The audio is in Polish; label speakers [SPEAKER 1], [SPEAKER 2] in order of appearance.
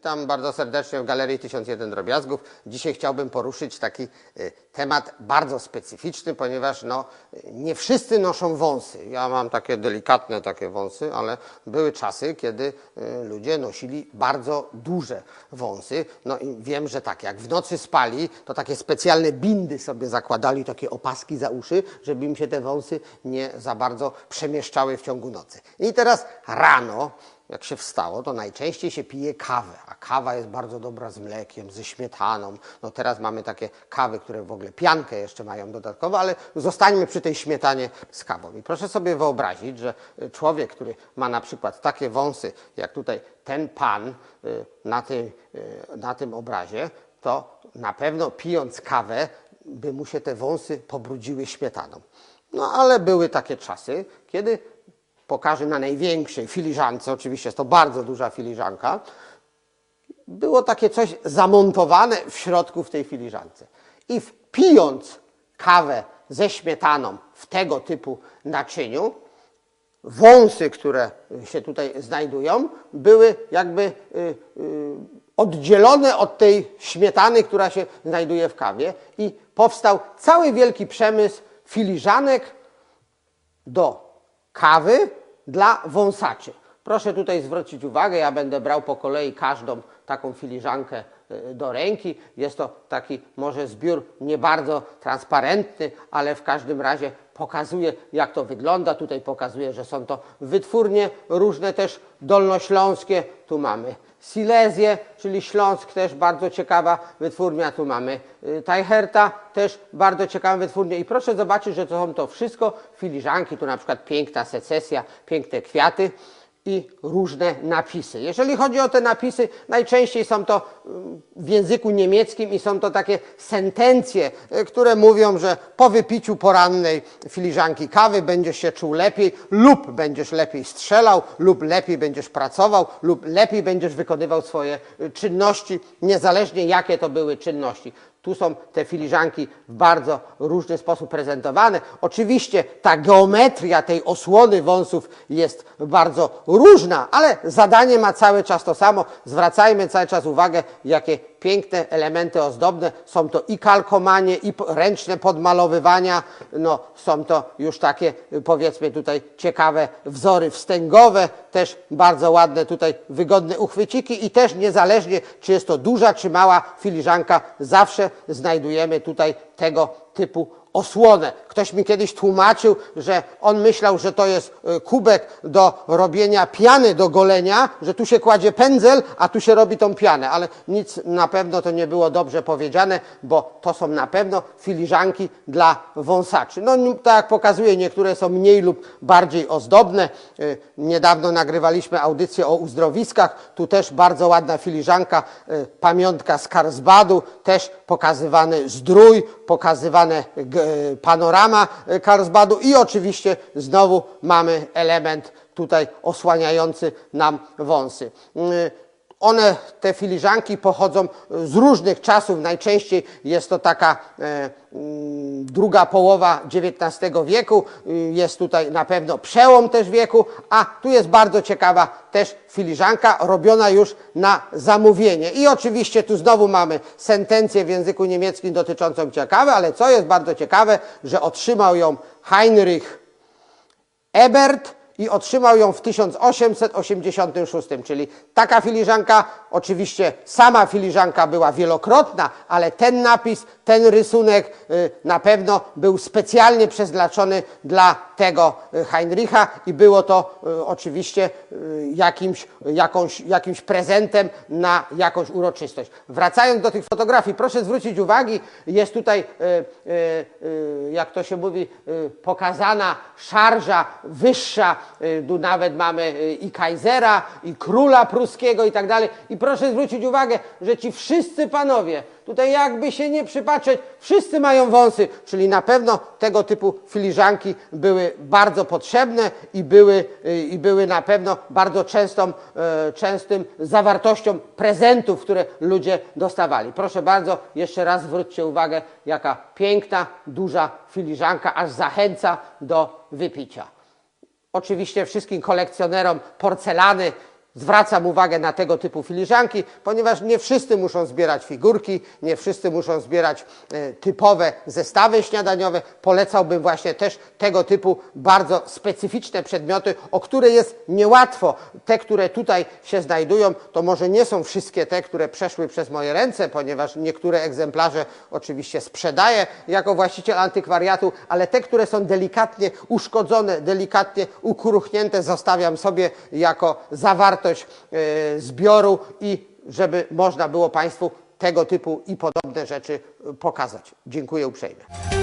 [SPEAKER 1] Witam bardzo serdecznie w Galerii 1001 Drobiazgów. Dzisiaj chciałbym poruszyć taki y, temat bardzo specyficzny, ponieważ no, nie wszyscy noszą wąsy. Ja mam takie delikatne takie wąsy, ale były czasy, kiedy y, ludzie nosili bardzo duże wąsy. No i wiem, że tak, jak w nocy spali, to takie specjalne bindy sobie zakładali, takie opaski za uszy, żeby im się te wąsy nie za bardzo przemieszczały w ciągu nocy. I teraz rano jak się wstało, to najczęściej się pije kawę, a kawa jest bardzo dobra z mlekiem, ze śmietaną. No teraz mamy takie kawy, które w ogóle piankę jeszcze mają dodatkowo, ale zostańmy przy tej śmietanie z kawą. I proszę sobie wyobrazić, że y, człowiek, który ma na przykład takie wąsy, jak tutaj ten pan y, na tym, y, na tym obrazie, to na pewno pijąc kawę, by mu się te wąsy pobrudziły śmietaną. No ale były takie czasy, kiedy pokażę na największej filiżance, oczywiście jest to bardzo duża filiżanka, było takie coś zamontowane w środku w tej filiżance. I pijąc kawę ze śmietaną w tego typu naczyniu, wąsy, które się tutaj znajdują, były jakby y, y, oddzielone od tej śmietany, która się znajduje w kawie i powstał cały wielki przemysł filiżanek do kawy dla wąsaczy. Proszę tutaj zwrócić uwagę, ja będę brał po kolei każdą taką filiżankę y, do ręki. Jest to taki może zbiór nie bardzo transparentny, ale w każdym razie pokazuje jak to wygląda. Tutaj pokazuje, że są to wytwórnie różne też dolnośląskie. Tu mamy Silezję, czyli Śląsk, też bardzo ciekawa wytwórnia. Tu mamy y, Tajherta, też bardzo ciekawa wytwórnia. I proszę zobaczyć, że to są to wszystko filiżanki. Tu na przykład piękna secesja, piękne kwiaty i różne napisy. Jeżeli chodzi o te napisy, najczęściej są to mm, w języku niemieckim i są to takie sentencje, y, które mówią, że po wypiciu porannej filiżanki kawy będziesz się czuł lepiej lub będziesz lepiej strzelał lub lepiej będziesz pracował lub lepiej będziesz wykonywał swoje y, czynności, niezależnie jakie to były czynności. Tu są te filiżanki w bardzo różny sposób prezentowane. Oczywiście ta geometria tej osłony wąsów jest bardzo różna, ale zadanie ma cały czas to samo. Zwracajmy cały czas uwagę, jakie piękne elementy ozdobne. Są to i kalkomanie, i ręczne podmalowywania. No, są to już takie, powiedzmy tutaj, ciekawe wzory wstęgowe. Też bardzo ładne tutaj, wygodne uchwyciki i też niezależnie, czy jest to duża, czy mała filiżanka, zawsze znajdujemy tutaj tego typu osłonę. Ktoś mi kiedyś tłumaczył, że on myślał, że to jest y, kubek do robienia piany do golenia, że tu się kładzie pędzel, a tu się robi tą pianę, ale nic na pewno to nie było dobrze powiedziane, bo to są na pewno filiżanki dla wąsaczy. No tak jak pokazuje, niektóre są mniej lub bardziej ozdobne. Y, niedawno nagrywaliśmy audycję o uzdrowiskach, tu też bardzo ładna filiżanka, y, pamiątka z Karlsbadu, też pokazywany zdrój, pokazywane panorama Karlsbadu i oczywiście znowu mamy element tutaj osłaniający nam wąsy. One, te filiżanki pochodzą z różnych czasów. Najczęściej jest to taka e, mm, druga połowa XIX wieku. Jest tutaj na pewno przełom też wieku, a tu jest bardzo ciekawa też filiżanka robiona już na zamówienie. I oczywiście tu znowu mamy sentencję w języku niemieckim dotyczącą ciekawe, ale co jest bardzo ciekawe, że otrzymał ją Heinrich Ebert, i otrzymał ją w 1886, czyli taka filiżanka, oczywiście sama filiżanka była wielokrotna, ale ten napis, ten rysunek y, na pewno był specjalnie przeznaczony dla tego y, Heinricha i było to y, oczywiście jakimś, jakąś, jakimś prezentem na jakąś uroczystość. Wracając do tych fotografii, proszę zwrócić uwagę, jest tutaj, jak to się mówi, pokazana szarża wyższa Y, tu nawet mamy y, i Kaisera, i króla pruskiego i tak dalej. I proszę zwrócić uwagę, że ci wszyscy panowie, tutaj jakby się nie przypatrzeć, wszyscy mają wąsy, czyli na pewno tego typu filiżanki były bardzo potrzebne i były, y, i były na pewno bardzo częstą, częstym zawartością prezentów, które ludzie dostawali. Proszę bardzo, jeszcze raz zwróćcie uwagę, jaka piękna, duża filiżanka, aż zachęca do wypicia. Oczywiście wszystkim kolekcjonerom porcelany Zwracam uwagę na tego typu filiżanki, ponieważ nie wszyscy muszą zbierać figurki, nie wszyscy muszą zbierać e, typowe zestawy śniadaniowe. Polecałbym właśnie też tego typu bardzo specyficzne przedmioty, o które jest niełatwo. Te, które tutaj się znajdują, to może nie są wszystkie te, które przeszły przez moje ręce, ponieważ niektóre egzemplarze oczywiście sprzedaję jako właściciel antykwariatu, ale te, które są delikatnie uszkodzone, delikatnie ukruchnięte, zostawiam sobie jako zawartość e, zbioru i żeby można było Państwu tego typu i podobne rzeczy pokazać. Dziękuję uprzejmie.